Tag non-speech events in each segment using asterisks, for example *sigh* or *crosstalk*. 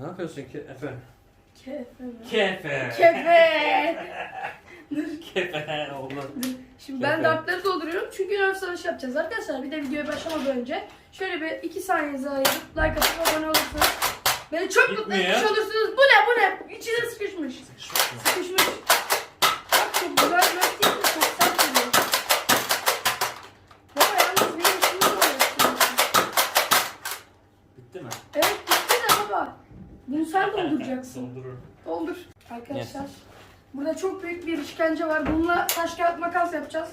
Ne yapıyorsun ki Efe? Kefe. mi? Kefe. Kefe. *laughs* Kefe oldu. Şimdi ben Kefe. dartları dolduruyorum çünkü nerf savaşı yapacağız arkadaşlar. Bir de videoya başlamadan önce şöyle bir iki saniyenizi ayırıp like atıp abone olursanız beni çok mutlu Gitmiyor. etmiş olursunuz. Bu ne bu ne? İçine sıkışmış. Sıkışmış. Bak çok güzel nerf değil mi? Çok sert geliyor. Baba yalnız benim işimi zorlaştırıyorsun. Bitti mi? Evet bitti de baba. Bunu sen dolduracaksın. Doldururum. Doldur. Arkadaşlar. Burada çok büyük bir işkence var. Bununla taş kağıt makas yapacağız.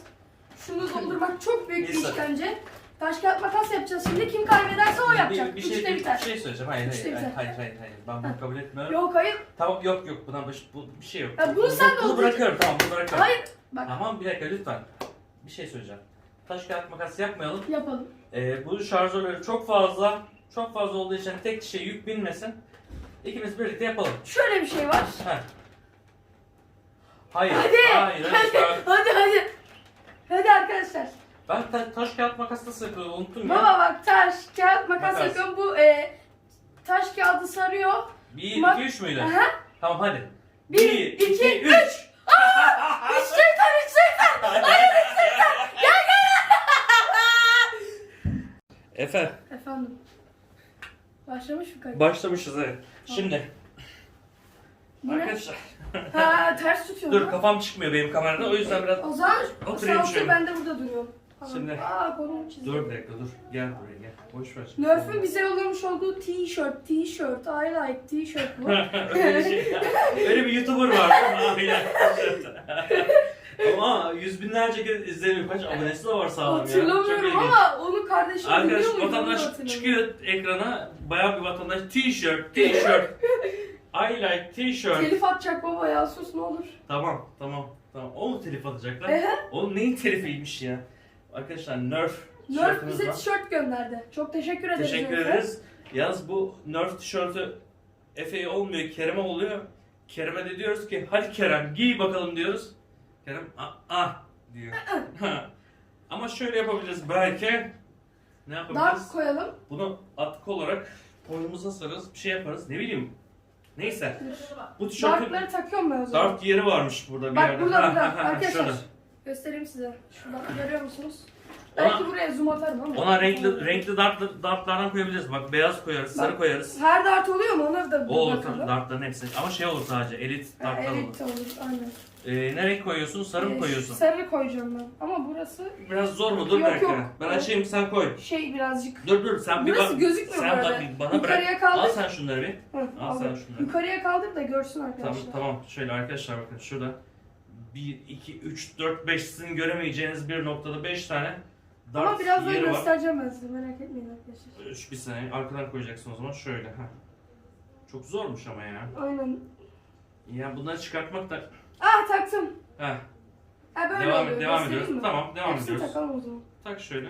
Şunu doldurmak *laughs* çok büyük bir Neyse. işkence. Taş kağıt makas yapacağız şimdi. Kim kaybederse o yapacak. Bir, bir şey, Üçte bir, biter. şey söyleyeceğim. Hayır, Üçte hayır, hayır, biter. hayır, hayır, hayır. Ben bunu kabul etmiyorum. Yok hayır. Tamam, yok yok. Buna baş, bu, bir şey yok. Ya bunu sen Bunu dolduracaksın. bırakıyorum, tamam bunu bırakıyorum. Hayır. Bak Tamam, bir dakika lütfen. Bir şey söyleyeceğim. Taş kağıt makas yapmayalım. yapalım. Ee, bu şarjörleri çok fazla, çok fazla olduğu için tek kişiye yük binmesin. İkimiz birlikte yapalım. Şöyle bir şey var. Heh. Hayır, Hadi. hayır. Hadi. Hadi hadi. Hadi arkadaşlar. Ben ta- taş kağıt makas nasıl yapıyordu unuttum ya. Baba bak taş kağıt makas, Makas. yapıyorum. Bu e, taş kağıdı sarıyor. 1, Mak- 2, 3 müydü? Aha. Tamam hadi. Bir, 1, iki, 2, 3. Üç şeytan, üç şeytan. Hayır üç şeytan. Gel gel. Efe, Efendim. Başlamış mı kayıt? başlamışız evet. Şimdi Bu ne? arkadaşlar Ha ters tutuyorum. dur kafam çıkmıyor benim kamerada o yüzden biraz O zaman Oturayım şöyle. ben de burada duruyorum. Tamam. Şimdi- Aa kolumu çizdim. dur bir dakika dur gel buraya gel. Boş ver. Nerf'ün bize yollamış olduğu t-shirt, t-shirt, I like t-shirt bu. *laughs* öyle, bir şey, öyle bir YouTuber var. Aynen. *laughs* Ama yüz binlerce kez izleniyor. Kaç abonesi de var sağlam ya. Çok Hatırlamıyorum ilginç. ama onu kardeşim Arkadaş biliyor muydu? Onu vatandaş hatırlamıyorum. çıkıyor ekrana bayağı bir vatandaş t-shirt t-shirt *laughs* I like t-shirt Telif atacak baba ya sus ne olur. Tamam tamam tamam o mu telif atacaklar? Ehe. Oğlum neyin telifiymiş ya? Arkadaşlar Nerf Nerf tişörtümüz bize var. tişört gönderdi. Çok teşekkür ederiz. Teşekkür Nerf'e. ederiz. Yalnız bu Nerf tişörtü Efe'ye olmuyor, Kerem'e oluyor. Kerem'e de diyoruz ki hadi Kerem giy bakalım diyoruz. Kerem ah, ah diyor. *laughs* Ama şöyle yapabiliriz belki. Ne yapabiliriz? Dart koyalım. Bunu atkı olarak boynumuza sararız, bir şey yaparız. Ne bileyim. Neyse. Bu tişörtün Dartları takıyorum ben o zaman. dart yeri varmış burada bir Bak yerde. burada Ha, burada. ha, ha, Arkadaşlar şurada. göstereyim size. Şuradan görüyor musunuz? Ona- Belki buraya zoom atarım ama. Ona renkli renkli dart, dartlardan koyabiliriz. Bak beyaz koyarız, sarı Bak. koyarız. Her dart oluyor mu? Onları da bir O olur bakalım. dartların hepsi. Ama şey olur sadece elit Ha, dartlar olur. evet olur aynen. Ee, ne renk koyuyorsun? Sarı mı Ee, koyuyorsun? Sarı koyacağım ben. Ama burası Biraz zor mu? Dur bir Yok, dakika. yok. Ben açayım sen koy. şey birazcık. Dur dur sen bir Burası bak. gözükmüyor sen bak bir bana Yukarıya bırak. kaldır. Al sen şunları bir. Hı, Al aldım. sen şunları. Yukarıya kaldır da görsün Tamam arkadaşlar. tamam. Şöyle arkadaşlar bakın şurada. 1, 2, 3, 4, 5 sizin göremeyeceğiniz bir noktada 5 tane dart Ama birazdan yeri var. göstereceğim ben size merak etmeyin arkadaşlar. Üç, bir saniye arkadan koyacaksın o zaman şöyle. Heh. Çok zormuş ama ya. Aynen. Ya bunları çıkartmak da... Aa taktım. Heh. Ha böyle Devam, oluyor. devam Göstereyim ediyoruz. mi? Tamam devam Hepsini ediyoruz. takalım o zaman. Tak şöyle.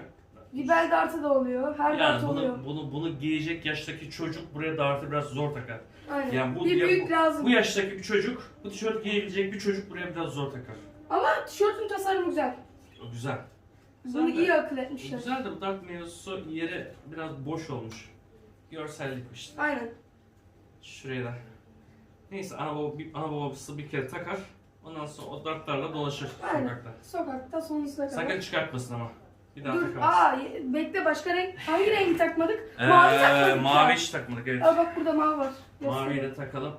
Biber dartı da oluyor. Her dart Yani oluyor. bunu, bunu, bunu giyecek yaştaki çocuk buraya dartı biraz zor takar. Aynen. Yani bu, bir ya büyük bu, lazım. bu yaştaki bir çocuk, bu tişört giyebilecek bir çocuk buraya biraz zor takar. Ama tişörtün tasarımı güzel. O güzel. Bunu Güzel de- iyi akıl etmişler. Güzel de bu dart mevzusu yeri biraz boş olmuş. Görsellik işte. Aynen. Şuraya da. Neyse ana, baba, bir, ana babası bir kere takar. Ondan sonra o dartlarla dolaşır Aynen. sokakta. Sokakta sonsuza kadar. Sakın çıkartmasın ama. Bir daha Dur. takamaz. Aa bekle başka renk. Hangi rengi takmadık? Ee, mavi takmadık. mavi ya. hiç takmadık evet. Aa bak burada mavi var. Maviyi de takalım.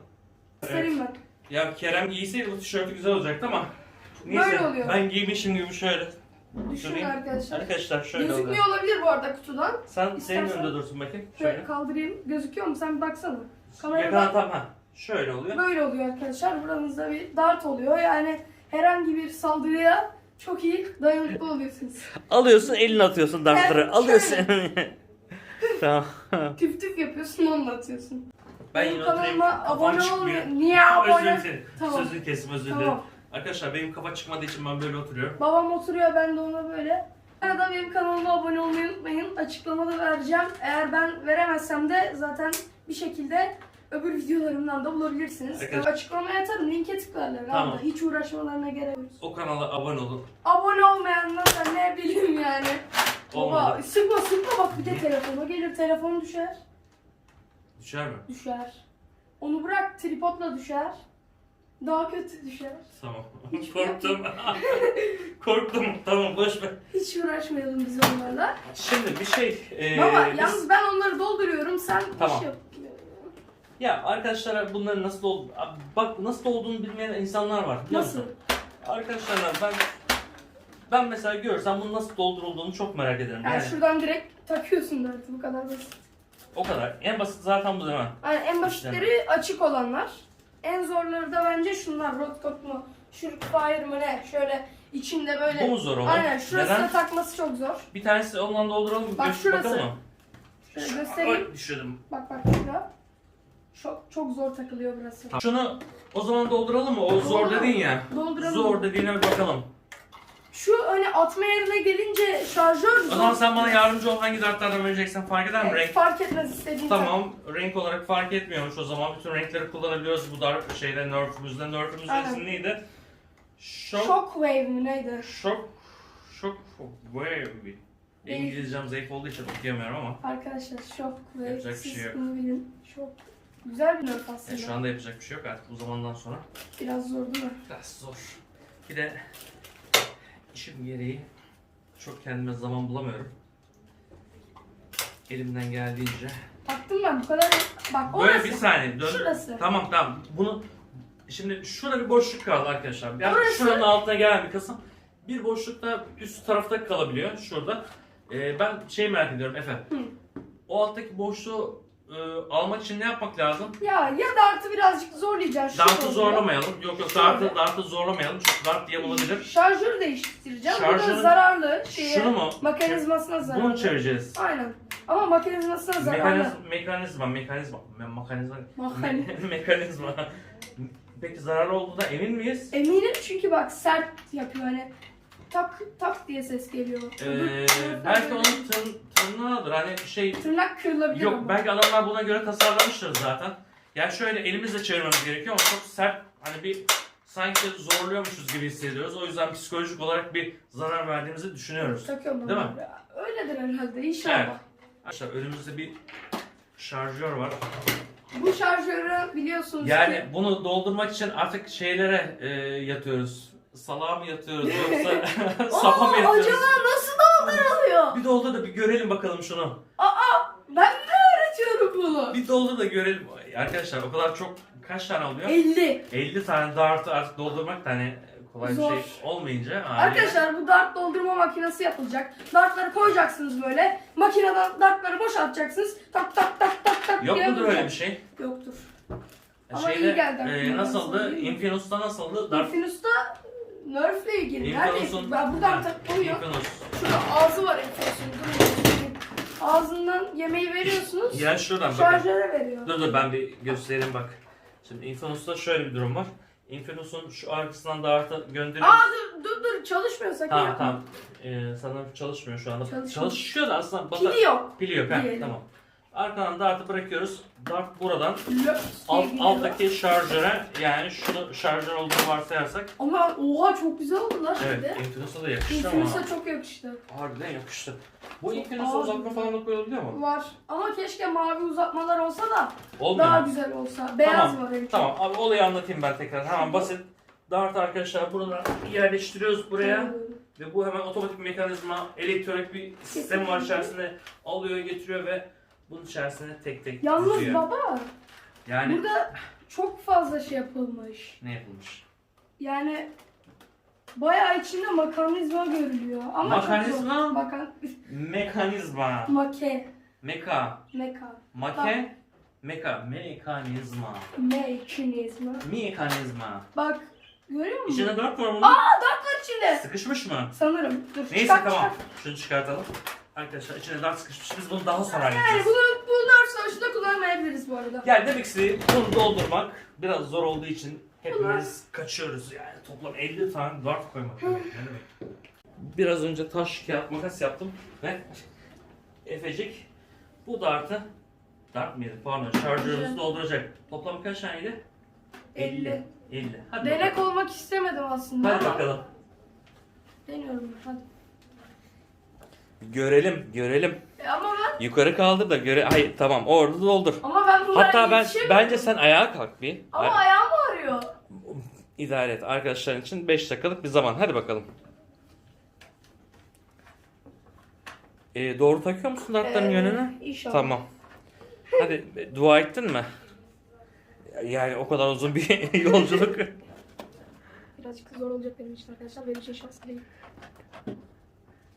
Göstereyim ben. Ya Kerem giyseydi bu tişörtü güzel olacaktı ama Böyle neyse oluyor. ben giymişim gibi şöyle. Şurayı- arkadaşlar. Arkadaşlar şöyle Gözükmüyor oluyor. olabilir bu arada kutudan. Sen senin İstersen- önünde dursun bakayım. Şöyle Şöyle. kaldırayım. Gözüküyor mu? Sen bir baksana. Kameraya Yakala bak. tam ha. Şöyle oluyor. Böyle oluyor arkadaşlar. Buranızda bir dart oluyor. Yani herhangi bir saldırıya çok iyi dayanıklı oluyorsunuz. Alıyorsun elini atıyorsun dartları. Evet, Alıyorsun. *laughs* tamam. Tüf tüf yapıyorsun onu atıyorsun. Ben Benim yine oturayım. kanalıma Kafam abone çıkmıyor. olmuyor. Niye Özür abone? dilerim. Tamam. Sözünü kestim özür dilerim. Tamam. Arkadaşlar benim kafa çıkmadığı için ben böyle oturuyorum. Babam oturuyor ben de ona böyle. Arada benim kanalıma abone olmayı unutmayın. Açıklamada vereceğim. Eğer ben veremezsem de zaten bir şekilde öbür videolarımdan da bulabilirsiniz. Arkadaşlar- Açıklamaya atarım. Linke tıklarlar. Tamam. Tamam. Hiç uğraşmalarına gerek yok. O kanala abone olun. Abone olmayanlar da ne bileyim yani. Baba Olmadı. sıkma sıkma bak bir de telefona gelir. Telefon düşer. Düşer mi? Düşer. Onu bırak tripodla düşer. Daha kötü düşer. Tamam. *laughs* Hiç Korktum. *laughs* Korktum. Tamam boş ver. Hiç uğraşmayalım biz onlarla. Şimdi bir şey. e, Baba biz- yalnız ben onları dolduruyorum sen Tamam. iş yap. Ya arkadaşlara bunların nasıl ol bak nasıl olduğunu bilmeyen insanlar var. biliyor Nasıl? musun? Arkadaşlar ben ben mesela görsem bunun nasıl doldurulduğunu çok merak ederim. Yani, Yani şuradan direkt takıyorsun da bu kadar basit. o kadar. En basit zaten bu değil mi? Yani en basitleri açık olanlar. En zorları da bence şunlar. Rotkop mu? Shurikfire mı ne? Şöyle içinde böyle. Bu mu zor olan? Aynen şurasına Neden? takması çok zor. Bir tanesi ondan dolduralım. Bak göz- şurası. Bakalım mı? Şöyle göstereyim. Ay, düşürdüm. Bak bak şura. Çok çok zor takılıyor burası. Şunu o zaman dolduralım mı? O zor dedin ya. Dolduralım. Zor dediğine bir bakalım. Şu hani atma yerine gelince şarjör O zor. zaman sen bana yardımcı ol hangi dartlardan vereceksen fark eder mi? Evet, Renk fark etmez istediğin Tamam, renk olarak fark etmiyormuş o zaman. Bütün renkleri kullanabiliyoruz bu dar şeyde Nerf'ümüzde. Nerf'ümüzün Aynen. ismi neydi? Shock, Shockwave mi neydi? Shock, Shock Wave. İngilizcem zayıf olduğu için okuyamıyorum ama. Arkadaşlar Shockwave Yapacak bir siz şey yok. bunu bilin. Çok güzel bir Ya aslında. şu anda yapacak bir şey yok artık bu zamandan sonra. Biraz zor değil mi? Biraz zor. Bir de işim gereği çok kendime zaman bulamıyorum. Elimden geldiğince. Baktım ben bu kadar. Bak Böyle orası. bir saniye dön. Şurası. Tamam tamam. Bunu şimdi şurada bir boşluk kaldı arkadaşlar. Yani Orası- şuranın altına gelen bir kısım bir boşlukta üst tarafta kalabiliyor şurada. Ee, ben şey merak ediyorum Efe. Hı. O alttaki boşluğu e, almak için ne yapmak lazım? Ya ya da artı birazcık zorlayacaksın. Dartı zorlamayalım. Yok yok dartı, dartı zorlamayalım çünkü dart diye olabilir. Şarjörü değiştireceğim. Bu da zararlı. Şeye, Şunu mu? Mekanizmasına zararlı. Bunu çevireceğiz? Aynen. Ama mekanizmasına zararlı. Mekanizma, mekanizma, mekanizma, me- mekanizma, Mekan- me- *laughs* mekanizma. Peki zararlı olduğuna emin miyiz? Eminim çünkü bak sert yapıyor hani tak tak diye ses geliyor. Ee, Öbür- belki onun tırn, tırnağıdır. Hani şey tırnak kırılabilir yok ama. belki adamlar buna göre tasarlamıştır zaten. Yani şöyle elimizle çevirmemiz gerekiyor ama çok sert hani bir sanki zorluyormuşuz gibi hissediyoruz. O yüzden psikolojik olarak bir zarar verdiğimizi düşünüyoruz. Takıyorum Değil mi? buraya. Öyledir herhalde inşallah. Evet. Arkadaşlar önümüzde bir şarjör var. Bu şarjörü biliyorsunuz Yani ki bunu doldurmak için artık şeylere e, yatıyoruz. Salağa mı yatıyoruz *laughs* yoksa *laughs* sapa mı Aa, yatıyoruz? acaba nasıl dolduruluyor? Bir doldur da bir görelim bakalım şunu. Ben de öğretiyorum bunu. Bir doldur da görelim. Arkadaşlar o kadar çok kaç tane oluyor? 50. 50 tane dartı artık doldurmak da hani kolay Zor. bir şey olmayınca haliyle- Arkadaşlar bu dart doldurma makinesi yapılacak. Dartları koyacaksınız böyle. Makineden dartları boşaltacaksınız. Tak tak tak tak tak Yok diye mudur öyle bir vuracak. şey? Yoktur. Ama Şeyde, iyi geldi e, aklıma, nasıldı? sana diyeyim mi? Infinus'ta nasıldı? Dart Infinus'ta Nerf'le ilgili. Nerede? Infinus'un Ben buradan takılıyor. Infinus. Şurada ağzı var göstereyim. Ağzından yemeği veriyorsunuz. Ya şuradan bakın. Şarjöre veriyor. Dur dur ben bir göstereyim bak. Şimdi Infinus'ta şöyle bir durum var. Infinus'un şu arkasından dartı gönderiyoruz. Aa dur dur dur çalışmıyor sakın Tamam yapma. tamam. Ee, sanırım çalışmıyor şu anda. Çalışmıyor. Çalışıyor da aslında bata... Pili yok. Pili yok ha Diyelim. tamam. Arkadan dartı bırakıyoruz. Dart buradan alt, alttaki şarjöre yani şunu şarjör olduğunu varsayarsak Ama oha çok güzel oldu lan evet şimdi. Infinus'a da yakıştı ama çok yakıştı. harbiden yakıştı. Bu Infinus'a ağır. uzatma falan da koyulabiliyor mu? Var. Ama keşke mavi uzatmalar olsa da Olmuyor daha mu? güzel olsa. Beyaz var evet. Tamam abi olayı anlatayım ben tekrar. Hemen basit. Dart arkadaşlar buradan yerleştiriyoruz buraya. Ve bu hemen otomatik mekanizma, elektronik bir sistem var içerisinde alıyor, getiriyor ve bunun içerisine tek tek Yalnız diziyor. baba Yani burada çok fazla şey yapılmış. ne yapılmış? Yani bayağı içinde mekanizma görülüyor. Ama? Çok zor. Bakan Mekanizma. make. Meka. Meka. Make. Meka. Mekanizma. Mekanizma. Mekanizma. Bak görüyor musun? İçinde dört var bunun. Aa dart var içinde. Sıkışmış mı? Sanırım. Dur Neyse çıkart, tamam. çıkart. Şunu çıkartalım. Arkadaşlar içine dart sıkışmış. Biz bunu daha sonra Yani halledeceğiz. bunu bu nerf savaşında kullanmayabiliriz bu arada. Yani demek istediğim bunu doldurmak biraz zor olduğu için hepimiz kaçıyoruz yani toplam 50 tane dart koymak demek. Ne demek? Biraz önce taş kağıt makas yaptım ve Efecik bu dartı dart mıydı pardon şarjörümüzü dolduracak. Toplam kaç taneydi? 50. 50. Hadi Denek bakalım. olmak istemedim aslında Hadi ama bakalım. deniyorum hadi. Görelim, görelim. E ama ben Yukarı kaldır da göre. Hayır tamam orada doldur. ama ben ben bunlara Hatta ben yetişemiyorum. bence sen ayağa kalk bir. Ama Ay- ayağım ağrıyor. İdare et. Arkadaşların için 5 dakikalık bir zaman. Hadi bakalım. Ee, doğru takıyor musun dartların Ee, yönünü? İnşallah. Tamam. Hadi e, dua ettin mi? Yani o kadar uzun bir *laughs* yolculuk. Birazcık zor olacak benim için arkadaşlar. Benim için şans değil.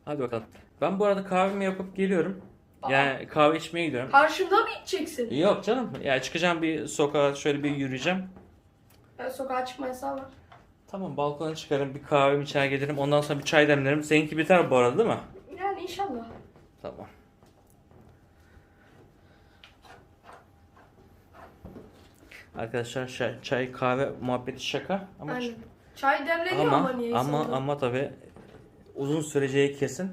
Hadi bakalım. Ben bu arada kahvemi yapıp geliyorum. Yani kahve içmeye gidiyorum. Karşımda mı içeceksin? Yok canım. Ya çıkacağım bir sokağa şöyle bir yürüyeceğim. Ben sokağa çıkma yasağı var. Tamam balkona çıkarım bir kahvemi içer gelirim. Ondan sonra bir çay demlerim. Seninki biter bu arada değil mi? Yani inşallah. Tamam. Arkadaşlar çay, çay kahve muhabbeti şaka ama Aynen. Çay demleniyor ama, ama niyeyse. ama ama tabi uzun süreceği kesin.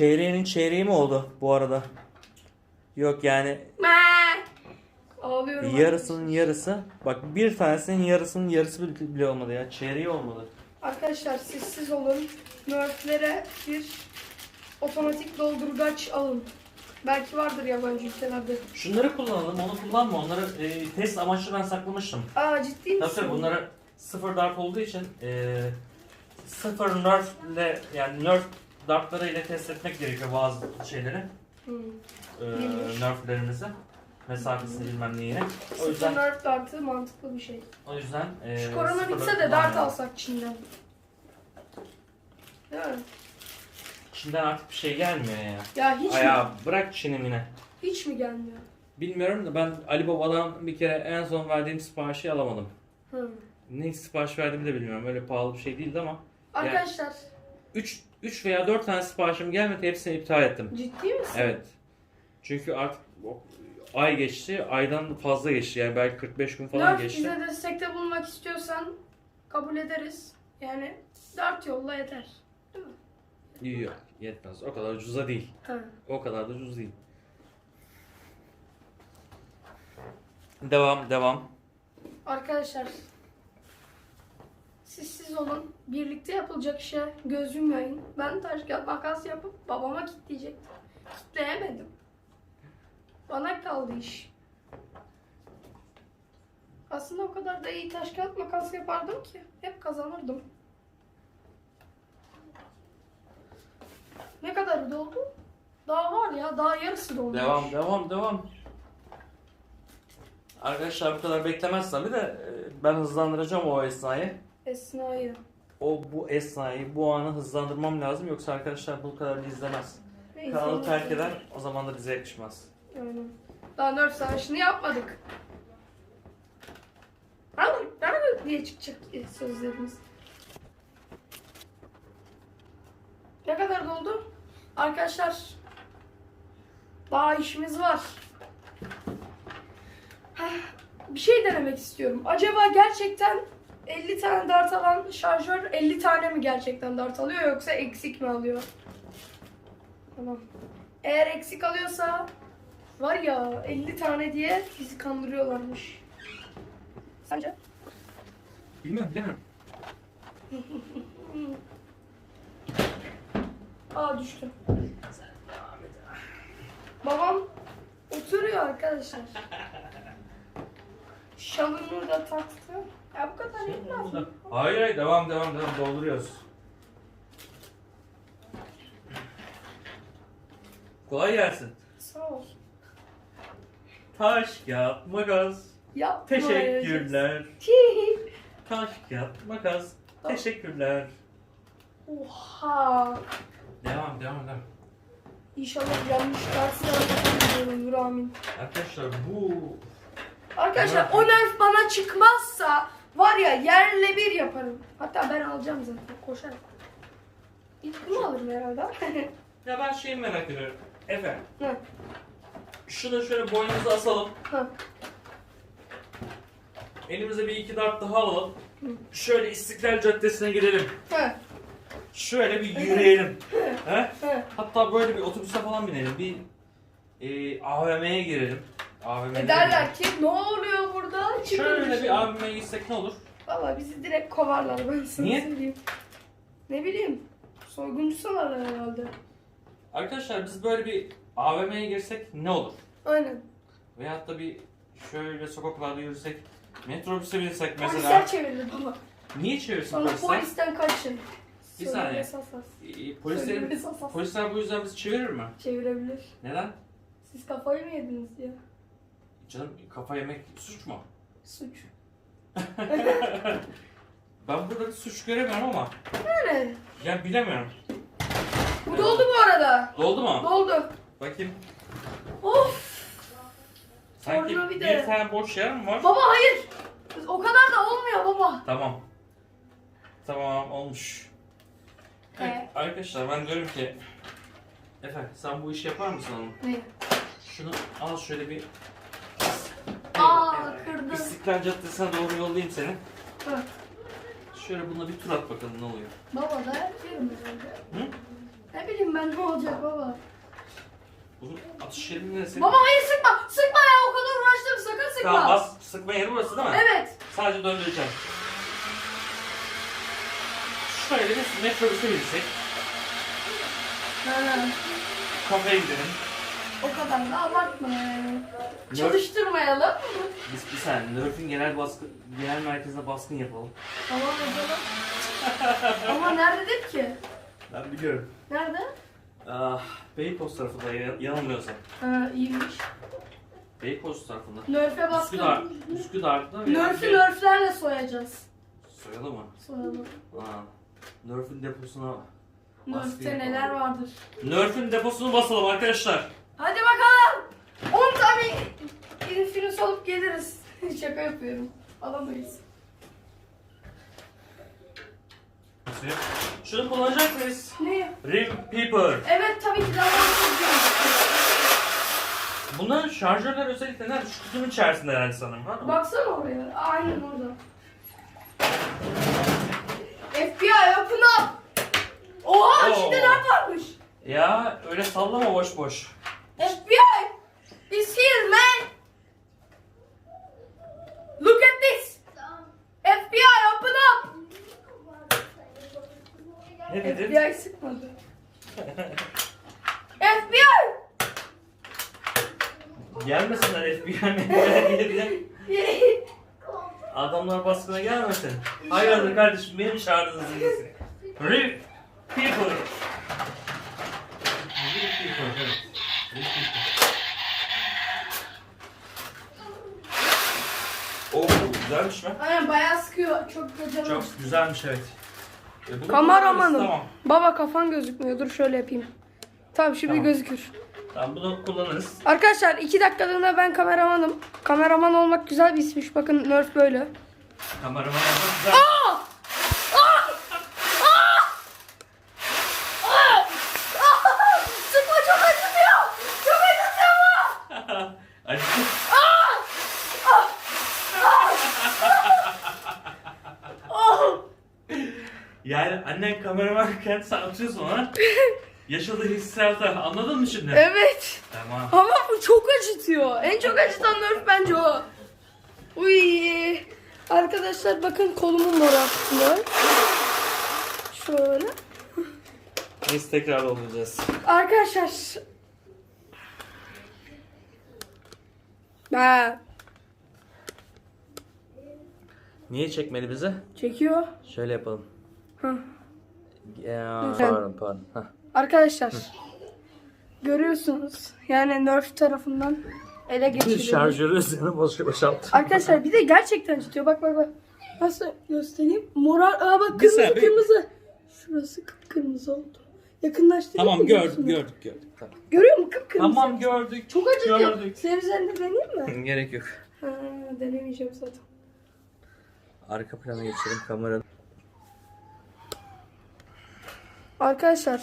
Çeyreğinin çeyreği mi oldu bu arada? Yok yani! Ağlıyorum. yarısının yarısı. Bak bir tanesinin yarısının yarısı bile- olmadı ya. Çeyreği olmadı. Arkadaşlar sessiz olun. Nerf'lere bir otomatik doldurgaç alın. Belki vardır yabancı ülkelerde. Şunları kullanalım, onu kullanma. Onları e, test amaçlı ben saklamıştım. Aa ciddi misin? Tabii tabii bunları sıfır dart olduğu için e, sıfır nerf ile yani nerf dartları ile test etmek gerekiyor bazı şeyleri. Hmm. E, Neymiş? nerflerimizi. Mesafesini bilmem neyini. O yüzden nerf dartı mantıklı bir şey. o yüzden e, Şu korona sıfır bitse de dart alsak Çin'den. Değil mi? Çin'den artık bir şey gelmiyor ya. Ya hiç mi? Aya bırak Çin'i yine. Hiç mi gelmiyor? Bilmiyorum da ben Ali Baba'dan bir kere en son verdiğim siparişi alamadım. Hı. Ne sipariş verdiğimi de bilmiyorum. Öyle pahalı bir şey değildi ama Arkadaşlar 3 3 veya 4 tane siparişim gelmedi hepsini iptal ettim. ciddi misin? Evet. Çünkü artık ay geçti. Aydan fazla geçti. Yani belki 45 gün falan Nerf geçti. bize destekte bulunmak istiyorsan kabul ederiz. Yani dart yolla yeter. Değil mi? Yok yetmez. O kadar ucuza değil. Ha. O kadar da ucuz değil. Devam devam. Arkadaşlar siz siz olun. Birlikte yapılacak işe göz yummayın. Ben taş kağıt makas yapıp babama kitleyecektim. Kitleyemedim. Bana kaldı iş. Aslında o kadar da iyi taş kağıt makas yapardım ki. Hep kazanırdım. Ne kadar doldu? Daha var ya. Daha yarısı dolmuş. Devam devam devam. Arkadaşlar bu kadar beklemez tabi de e, ben hızlandıracağım o esnayı. Esna'yı. O bu esnayı, bu anı hızlandırmam lazım yoksa arkadaşlar bu kadar izlemez. Neyse, Kanalı terk eder o zaman da bize yakışmaz. Aynen. Daha Nerf savaşını yapmadık. Nerede, nerede diye çıkacak sözlerimiz. Ne kadar doldu? Arkadaşlar daha işimiz var. Bir şey denemek istiyorum. Acaba gerçekten 50 tane dart alan şarjör 50 tane mi gerçekten dart alıyor yoksa eksik mi alıyor? Tamam. Eğer eksik alıyorsa var ya 50 tane diye bizi kandırıyorlarmış. Sence? Bilmiyorum bilmiyorum. *laughs* Aa düştü. Babam oturuyor arkadaşlar. *laughs* Şalını da taktı. Ya bu kadar yetmez mi? Hayır hayır devam devam devam dolduruyoruz. Kolay gelsin. Sağ ol. Taş, kağıt, makas. Yapma Teşekkürler. *laughs* Taş, kağıt, makas. Teşekkürler. Oha. Devam devam devam. İnşallah yanlış dersler olur amin. Arkadaşlar bu Arkadaşlar o nerf bana çıkmazsa var ya yerle bir yaparım. Hatta ben alacağım zaten koşarak. İlk bunu alırım herhalde. *laughs* ya ben şeyi merak ediyorum. Efe Hı, şunu şöyle boynumuza asalım. hı. Elimize bir iki dart daha alalım. Hı. Şöyle İstiklal Caddesi'ne gidelim. Hı, Şöyle bir yürüyelim. He? hı. Hatta böyle bir otobüse falan binelim. Bir e, AVM'ye girelim. AVM'ye E derler ki ne oluyor burada? Çıkın Şöyle bir AVM'ye gitsek ne olur? Valla bizi direkt kovarlar ben sana Niye? söyleyeyim. Ne bileyim. Soyguncu sanarlar herhalde. Arkadaşlar biz böyle bir AVM'ye girsek ne olur? Aynen. Veyahut da bir şöyle sokaklarda yürüsek, metrobüse binsek mesela. Polisler çevirir baba. Niye çevirsin Sonra polisler? polisten kaçın. Bir saniye. esas as. Ee, Polisler, Söylemesi asas. polisler bu yüzden bizi çevirir mi? Çevirebilir. Neden? Siz kafayı mı yediniz ya? Canım kafa yemek suç mu? Suç. *laughs* Ben burada bir suç göremiyorum ama. Yani. Ya bilemiyorum. Bu doldu bu arada. Doldu mu? Doldu. Bakayım. Of. Sanki Sonra bir, bir de- tane boş yer mi var? Baba hayır. O kadar da olmuyor baba. Tamam. Tamam olmuş. Evet, Ee? arkadaşlar ben diyorum ki Efe sen bu işi yapar mısın oğlum? Ne? Şunu al şöyle bir. İstiklal Caddesi'ne doğru yollayayım seni. Hı. Şöyle bununla bir tur at bakalım ne oluyor. Baba da yapıyorum herhalde. Hı? Ne bileyim ben ne olacak baba. Bunun atış yeri neresi? Baba hayır sıkma. Sıkma ya o kadar uğraştım sakın sıkma. Tamam bas. Sıkma yeri burası değil mi? Evet. Sadece döndüreceğim. Şöyle bir metrobüse binsek. Ha, Kafeye gidelim. O kadar da abartma yani. Çalıştırmayalım. Biz bir saniye Nerf'in genel baskı, genel merkezine baskın yapalım. Tamam yapalım. *laughs* Ama nerededir ki? Ben biliyorum. Nerede? Ah, Beykoz tarafında ya- yanılmıyorsam. Ha iyiymiş. Beykoz tarafında. Nörfe Üsküdar, baskın. Üsküdar'da Nörfü bir- nörflerle soyacağız. Soyalı mı? Soyalım. Aa, Nerf'in deposuna Nörfte yapalım. neler vardır. Nerf'in deposunu basalım arkadaşlar. Hadi bakalım. 10 tane Infinus alıp geliriz. *laughs* Şaka yapıyorum. Alamayız. Şunu kullanacak mıyız? Ne? Rim Peeper. Evet tabii ki de. Bunların şarjörler özellikle nerede? Şu kutunun içerisinde herhalde sanırım. Ha? Baksana oraya. Aynen orada. FBI open up. Oha Oo. içinde ne varmış? Ya öyle sallama boş boş. FBI is here man. Look at this. FBI open up. Ne dedin? FBI sıkmadı. *laughs* FBI. Gelmesinler FBI diye. *laughs* Adamlar baskına gelmesin. Hayırdır kardeşim benim çağırdığınız ilgisi. *laughs* Rim Peeper. Rim Peeper evet. Rim Peeper. Oo güzelmiş mi? Aynen bayağı sıkıyor. Çok canım. Çok güzelmiş evet. E, bunu Kameramanım. kullanırız, Tamam. Baba kafan gözükmüyor. Dur şöyle yapayım. Tamam şimdi Tamam. gözükür. Tamam bunu kullanırız. Arkadaşlar iki dakikalığına ben kameramanım. Kameraman olmak güzel bir ismiş. Bakın Nerf böyle. Kameraman olmak güzel. Sıkma çok acıtıyor. Çok acıtıyor. Acı. Oh. Annen kameramanken sen atıyorsun ona. *laughs* Yaşadığı hissiyatı anladın mı şimdi? Evet. Tamam. Ama bu çok acıtıyor. En çok acıtan Nerf bence o. Uy. Arkadaşlar bakın kolumun morartıyor. Şöyle. Biz tekrar olacağız. Arkadaşlar. Ha, Niye çekmedi bizi? çekiyor. Şöyle yapalım. Hı. Ya, Lütfen. pardon pardon. Hah. Arkadaşlar. Görüyorsunuz. Yani Nerf tarafından ele Bir geçirildi. şarjörü üzerine boş boşalttım. Arkadaşlar bir de gerçekten acıtıyor. Bak bak bak. Nasıl göstereyim? Moral. Aa bak Bir kırmızı saniye. kırmızı. Şurası kıpkırmızı oldu. Yakınlaştırayım Tamam gördük gördük gördük. Tamam, Görüyor musun kıpkırmızı? tamam gördük. Çok acıtıyor. Gördük. Senin üzerinde deneyeyim mi? Gerek yok. Ha, denemeyeceğim zaten. Arka plana geçelim kamera. Arkadaşlar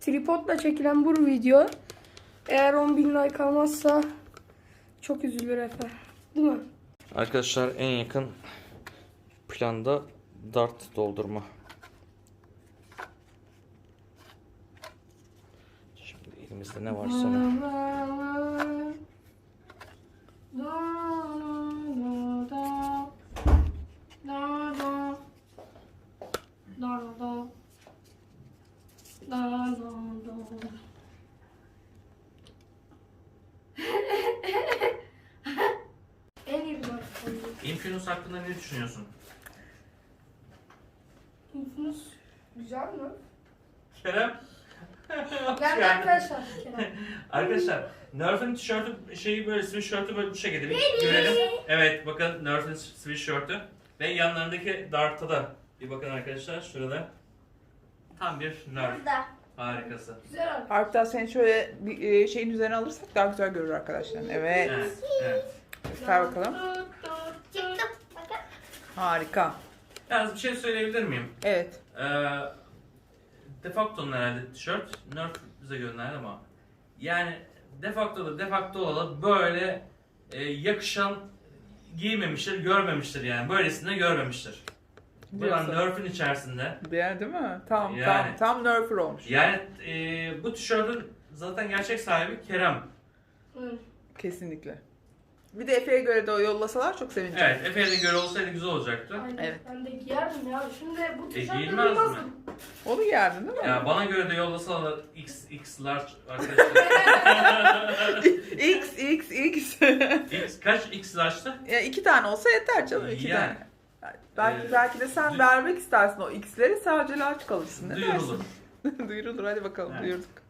tripodla çekilen bu video eğer 10.000 like almazsa çok üzülür Efe. Değil mi? Arkadaşlar en yakın planda dart doldurma. Şimdi elimizde ne varsa onu. La London. en iyi bak. Infinus hakkında ne düşünüyorsun? Infinus güzel mi? Kerem. Ben arkadaşlar. Kerem. *laughs* Arkadaşlar Nerf'in tişörtü şeyi böyle sweatshirt'ü böyle bu şekilde bir görelim. Evet bakın Nerf'in sweatshirt'ü ve yanlarındaki dart'a da bir bakın arkadaşlar şurada. Tam bir Nerf Burada. harikası. Güzel abi. Hatta sen şöyle bir e, şeyin üzerine alırsak daha güzel görür arkadaşlar. Evet. Evet, evet. Göster bakalım. Çıktım. Bakın. Harika. Yalnız bir şey söyleyebilir miyim? Evet. Ee, defacto'nun herhalde tişört. Nerf bize gönderdi ama. Yani defacto da defacto olalı böyle e, yakışan giymemiştir, görmemiştir yani. Böylesini görmemiştir. Buradan Diyorsun. Nerf'in içerisinde. Beğen değil mi? Tam Yani. tam tam nerfer olmuş. Yani e, bu tişörtün zaten gerçek sahibi Kerem. Hı. Kesinlikle. Bir de Efe'ye göre de o yollasalar çok sevineceğim. Evet, Efe'ye de göre olsaydı güzel olacaktı. Aynen. Evet. Ben de giyerdim ya. Şimdi bu E, tişörtleri giyilmez mi? giymezdim. Onu giyerdin değil mi? Ya bana göre de yollasalar X, X large arkadaşlar. *laughs* X, X, X. X, kaç X large'tı? ya iki tane olsa yeter canım iki Yani. tane. Belki, Ee, belki de sen vermek istersin o X'leri sadece large kalırsın. Duyurulur. *laughs* Duyurulur hadi bakalım Evet. duyurduk.